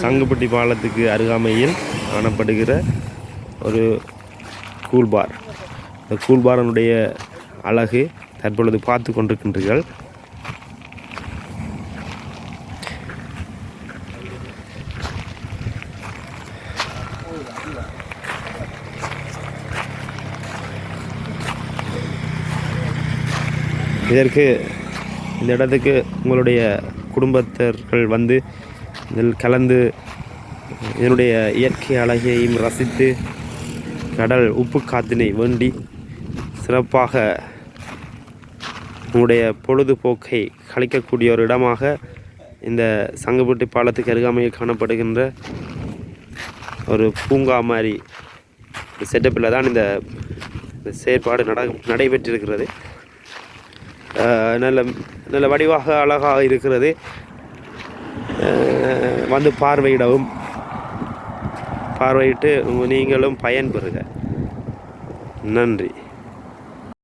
சங்குப்பட்டி பாலத்துக்கு அருகாமையில் காணப்படுகிற ஒரு கூல்பார் இந்த கூல்பாரனுடைய அழகு தற்பொழுது பார்த்து கொண்டிருக்கின்றீர்கள். இதற்கு இந்த இடத்துக்கு உங்களுடைய குடும்பத்தர்கள் வந்து இதில் கலந்து இதனுடைய இயற்கை அழகையும் ரசித்து கடல் உப்பு காத்தினை வேண்டி சிறப்பாக உங்களுடைய பொழுதுபோக்கை கழிக்கக்கூடிய ஒரு இடமாக இந்த சங்கப்பட்டி பாலத்துக்கு அருகாமையில் காணப்படுகின்ற ஒரு பூங்கா மாதிரி செட்டப்பில் தான் இந்த செயற்பாடு நட நடைபெற்றிருக்கிறது. நல்ல நல்ல வடிவாக அழகாக இருக்கிறது. வந்து பார்வையிடவும். பார்வையிட்டு நீங்களும் பயன்பெறுக நன்றி.